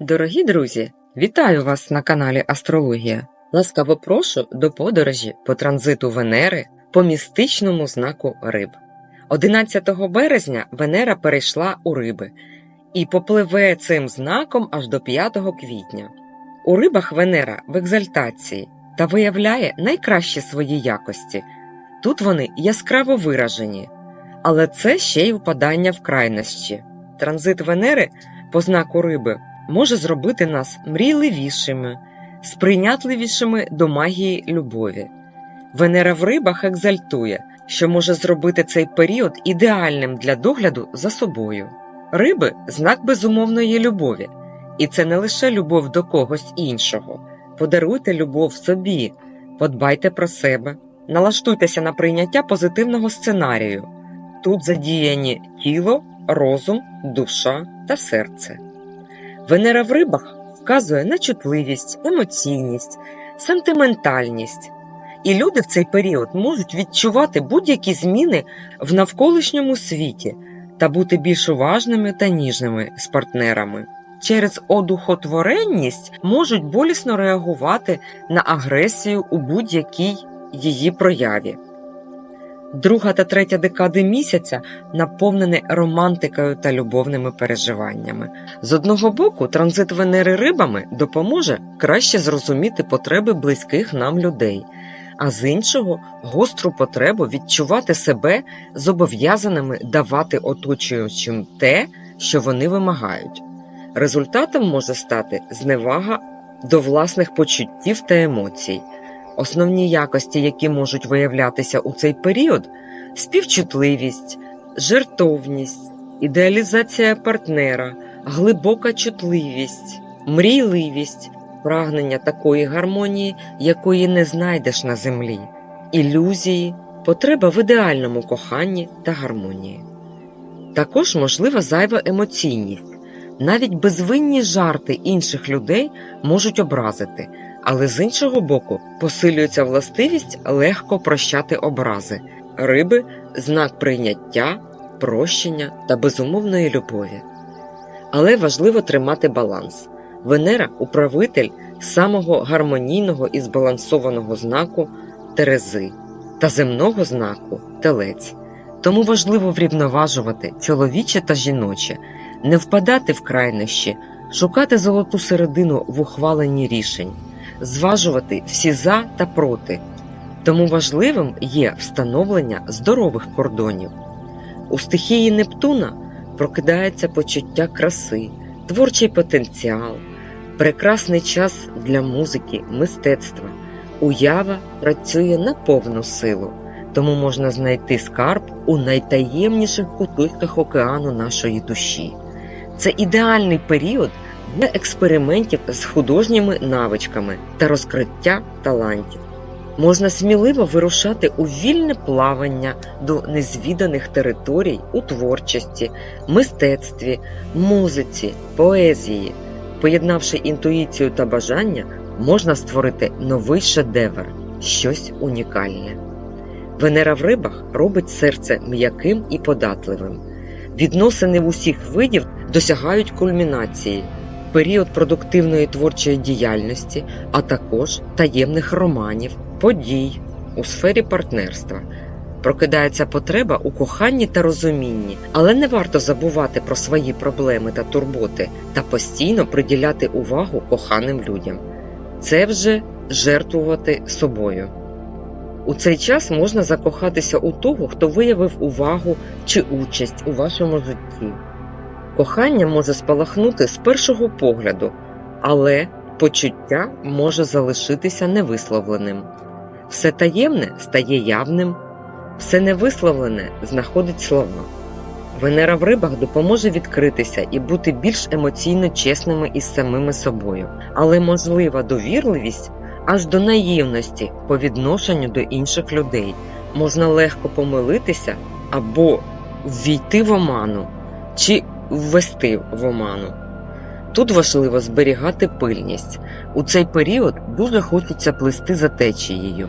Дорогі друзі, вітаю вас на каналі Астрологія. Ласкаво прошу до подорожі по транзиту Венери по містичному знаку Риб. 11 березня Венера перейшла у Риби і попливе цим знаком аж до 5 квітня. У рибах Венера в екзальтації та виявляє найкращі свої якості. Тут вони яскраво виражені, але це ще й впадання в крайнощі. Транзит Венери по знаку риби може зробити нас мрійливішими, сприйнятливішими до магії любові. Венера в рибах екзальтує, що може зробити цей період ідеальним для догляду за собою. Риби знак безумовної любові, і це не лише любов до когось іншого. Подаруйте любов собі, подбайте про себе, налаштуйтеся на прийняття позитивного сценарію. Тут задіяні тіло, розум, душа та серце. Венера в рибах вказує на чутливість, емоційність, сентиментальність. І люди в цей період можуть відчувати будь-які зміни в навколишньому світі та бути більш уважними та ніжними з партнерами. Через одухотворенність можуть болісно реагувати на агресію у будь-якій її прояві. Друга та третя декади місяця наповнені романтикою та любовними переживаннями. З одного боку, транзит Венери рибами допоможе краще зрозуміти потреби близьких нам людей, а з іншого гостру потребу відчувати себе зобов'язаними давати оточуючим те, що вони вимагають. Результатом може стати зневага до власних почуттів та емоцій. Основні якості, які можуть виявлятися у цей період співчутливість, жертовність, ідеалізація партнера, глибока чутливість, мрійливість, прагнення такої гармонії, якої не знайдеш на землі, ілюзії, потреба в ідеальному коханні та гармонії. Також можлива зайва емоційність. Навіть безвинні жарти інших людей можуть образити, але з іншого боку посилюється властивість легко прощати образи, риби знак прийняття, прощення та безумовної любові. Але важливо тримати баланс. Венера управитель самого гармонійного і збалансованого знаку Терези та земного знаку Телець. Тому важливо врівноважувати чоловіче та жіноче, не впадати в крайнощі, шукати золоту середину в ухваленні рішень, зважувати всі за та проти. Тому важливим є встановлення здорових кордонів. У стихії Нептуна прокидається почуття краси, творчий потенціал, прекрасний час для музики, мистецтва. Уява працює на повну силу, тому можна знайти скарб у найтаємніших куточках океану нашої душі. Це ідеальний період для експериментів з художніми навичками та розкриття талантів. Можна сміливо вирушати у вільне плавання до незвіданих територій у творчості, мистецтві, музиці, поезії. Поєднавши інтуїцію та бажання, можна створити новий шедевр, щось унікальне. Венера в рибах робить серце м'яким і податливим. Відносини в усіх видів досягають кульмінації, період продуктивної творчої діяльності, а також таємних романів, подій у сфері партнерства. Прокидається потреба у коханні та розумінні, але не варто забувати про свої проблеми та турботи та постійно приділяти увагу коханим людям. Це вже жертвувати собою. У цей час можна закохатися у того, хто виявив увагу чи участь у вашому житті. Кохання може спалахнути з першого погляду, але почуття може залишитися невисловленим. Все таємне стає явним, все невисловлене знаходить слова. Венера в рибах допоможе відкритися і бути більш емоційно чесними із самими собою, але можлива довірливість аж до наївності по відношенню до інших людей. Можна легко помилитися або ввійти в оману чи ввести в оману. Тут важливо зберігати пильність. У цей період дуже хочеться плисти за течією,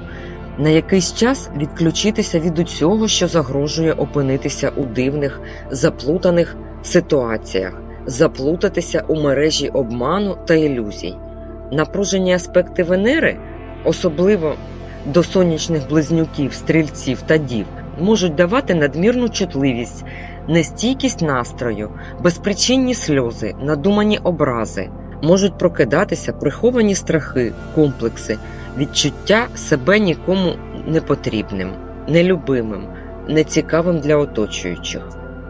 на якийсь час відключитися від усього, що загрожує опинитися у дивних, заплутаних ситуаціях, заплутатися у мережі обману та ілюзій. Напружені аспекти Венери, особливо до сонячних близнюків, стрільців та дів, можуть давати надмірну чутливість, нестійкість настрою, безпричинні сльози, надумані образи, можуть прокидатися приховані страхи, комплекси, відчуття себе нікому непотрібним, нелюбимим, нецікавим для оточуючих.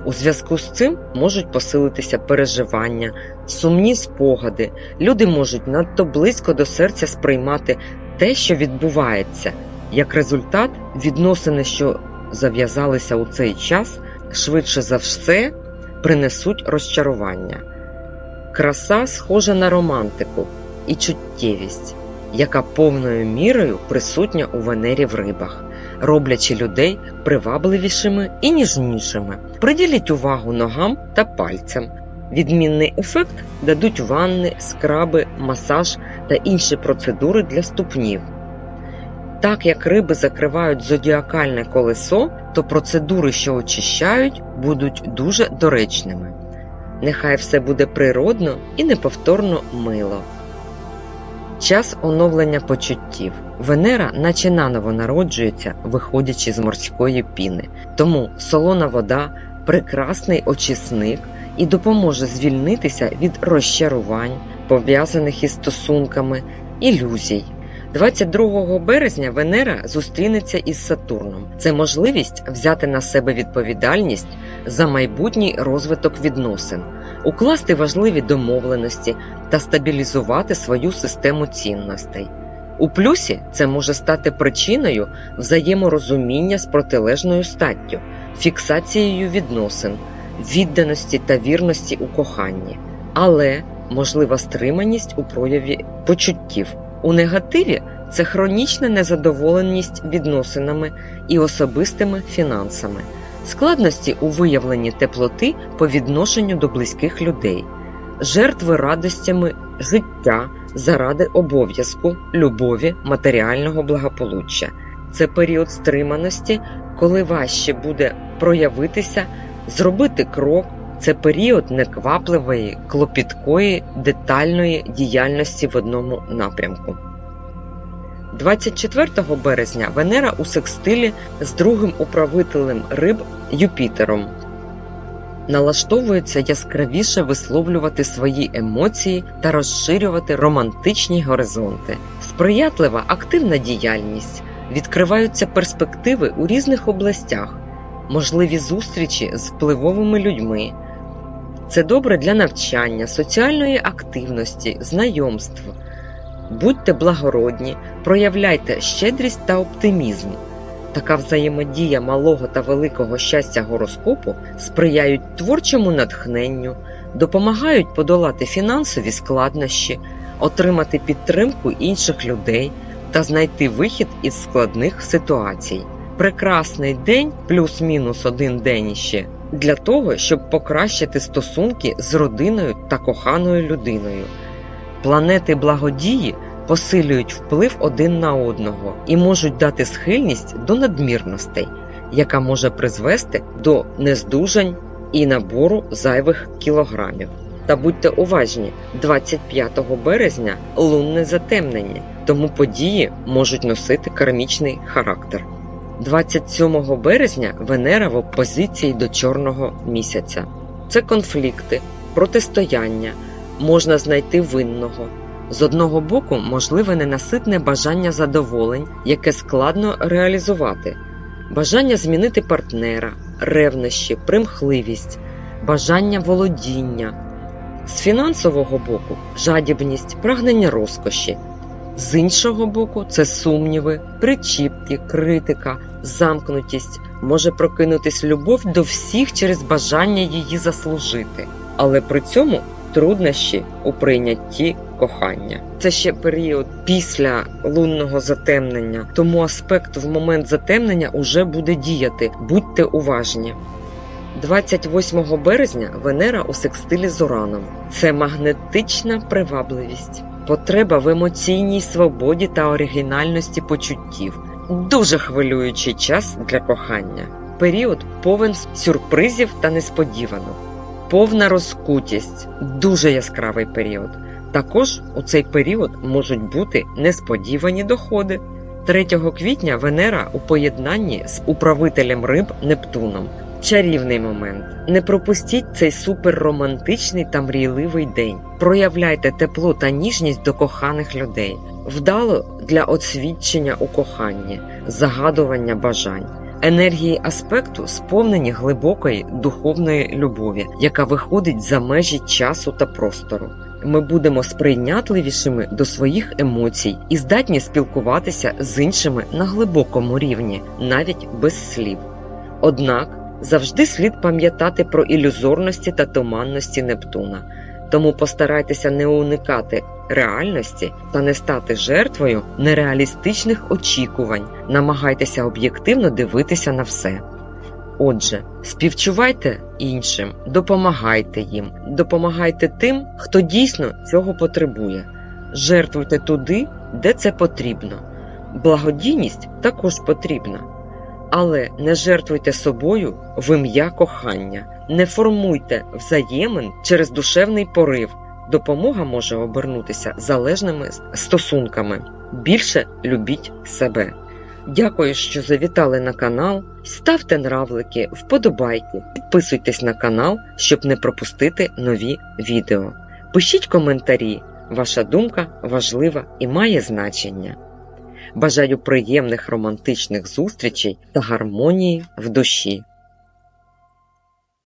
У зв'язку з цим можуть посилитися переживання, сумні спогади. Люди можуть надто близько до серця сприймати те, що відбувається. Як результат, відносини, що зав'язалися у цей час, швидше за все принесуть розчарування. Краса схожа на романтику і чуттєвість, яка повною мірою присутня у Венері в рибах, роблячи людей привабливішими і ніжнішими. Приділіть увагу ногам та пальцям. Відмінний ефект дадуть ванни, скраби, масаж та інші процедури для ступнів. Так як риби закривають зодіакальне колесо, то процедури, що очищають, будуть дуже доречними. Нехай все буде природно і неповторно мило. Час оновлення почуттів. Венера, наче наново народжується, виходячи з морської піни. Тому солона вода прекрасний очисник і допоможе звільнитися від розчарувань, пов'язаних із стосунками, ілюзій. 22 березня Венера зустрінеться із Сатурном. Це можливість взяти на себе відповідальність за майбутній розвиток відносин, укласти важливі домовленості та стабілізувати свою систему цінностей. У плюсі це може стати причиною взаєморозуміння з протилежною статтю, фіксацією відносин, відданості та вірності у коханні, але можлива стриманість у прояві почуттів. У негативі це хронічна незадоволеність відносинами і особистими фінансами, складності у виявленні теплоти по відношенню до близьких людей, жертви радостями життя заради обов'язку, любові, матеріального благополуччя. Це період стриманості, коли важче буде проявитися, зробити крок. Це період неквапливої, клопіткої, детальної діяльності в одному напрямку. 24 березня Венера у секстилі з другим управителем риб Юпітером налаштовується яскравіше висловлювати свої емоції та розширювати романтичні горизонти. Сприятлива активна діяльність, відкриваються перспективи у різних областях, можливі зустрічі з впливовими людьми. Це добре для навчання, соціальної активності, знайомств. Будьте благородні, проявляйте щедрість та оптимізм. Така взаємодія малого та великого щастя гороскопу сприяють творчому натхненню, допомагають подолати фінансові складнощі, отримати підтримку інших людей та знайти вихід із складних ситуацій. Прекрасний день плюс-мінус один день іще для того, щоб покращити стосунки з родиною та коханою людиною. Планети благодії посилюють вплив один на одного і можуть дати схильність до надмірностей, яка може призвести до нездужань і набору зайвих кілограмів. Та будьте уважні, 25 березня лунне затемнення, тому події можуть носити кармічний характер. 27 березня Венера в опозиції до чорного місяця. Це конфлікти, протистояння, можна знайти винного. З одного боку, можливе ненаситне бажання задоволень, яке складно реалізувати, бажання змінити партнера, ревнощі, примхливість, бажання володіння. З фінансового боку жадібність, прагнення розкоші. З іншого боку, це сумніви, причіпки, критика, замкнутість, може прокинутись любов до всіх через бажання її заслужити, але при цьому труднощі у прийнятті кохання. Це ще період після лунного затемнення, тому аспект в момент затемнення уже буде діяти. Будьте уважні. 28 березня Венера у секстилі з Ураном. Це магнетична привабливість, потреба в емоційній свободі та оригінальності почуттів. Дуже хвилюючий час для кохання. Період повен сюрпризів та несподіванок. повна розкутість, дуже яскравий період. Також у цей період можуть бути несподівані доходи. 3 квітня Венера у поєднанні з управителем риб Нептуном. Чарівний момент. Не пропустіть цей суперромантичний та мрійливий день. Проявляйте тепло та ніжність до коханих людей. Вдало для освідчення у коханні, загадування бажань. Енергії аспекту сповнені глибокої духовної любові, яка виходить за межі часу та простору. Ми будемо сприйнятливішими до своїх емоцій і здатні спілкуватися з іншими на глибокому рівні, навіть без слів. Однак завжди слід пам'ятати про ілюзорності та туманності Нептуна, тому постарайтеся не уникати реальності та не стати жертвою нереалістичних очікувань, намагайтеся об'єктивно дивитися на все. Отже, співчувайте іншим, допомагайте їм, допомагайте тим, хто дійсно цього потребує. Жертвуйте туди, де це потрібно. Благодійність також потрібна. Але не жертвуйте собою в ім'я кохання, не формуйте взаємин через душевний порив. Допомога може обернутися залежними стосунками. Більше любіть себе. Дякую, що завітали на канал. Ставте нравлики, вподобайки, підписуйтесь на канал, щоб не пропустити нові відео. Пишіть коментарі, ваша думка важлива і має значення. Бажаю приємних романтичних зустрічей та гармонії в душі.